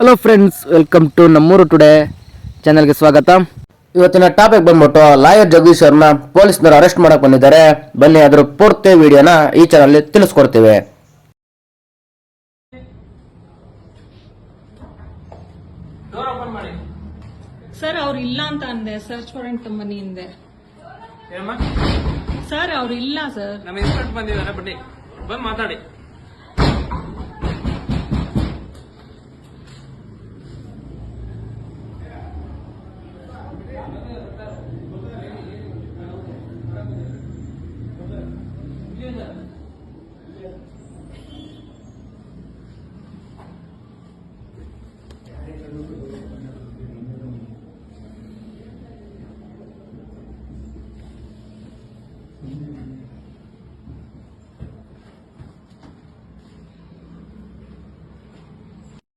Hello friends welcome to Nammuru today ಚಾನಲ್ಗೆ ಸ್ವಾಗತ. ಇವತ್ತಿನ ಟಾಪಿಕ್ ಬಂದ್ಬಿಟ್ಟು ಲಾಯರ್ ಜಗದೀಶ್ ಅವ್ರನ್ನ ಪೊಲೀಸ್ನವರು ಅರೆಸ್ಟ್ ಮಾಡಕ್ ಬಂದಿದ್ದಾರೆ. ಬನ್ನಿ ಅದ್ರ ಪೂರ್ತಿ ವಿಡಿಯೋನ ಈ ಚಾನಲ್ ತಿಳಿಸ್ಕೊಡ್ತೀವಿ. ಡೋರ್ ಓಪನ್ ಮಾಡಿ. ಸರ್ ಅವ್ರು ಇಲ್ಲ ಅಂತ ಅಂದೆ. ಸರ್ಚ್ ವಾರೆಂಟ್ ಕಂಪನಿ ಹಿಂದೆ ಸರ್ ಅವ್ರು ಇಲ್ಲ ಸರ್ ನಮ್ಮ ಇನ್ಸ್ಪೆಕ್ಟರ್ ಬಂದಿದ್ದಾರೆ. ಬನ್ನಿ. ಬಂದು ಮಾತಾಡಿ. Amen.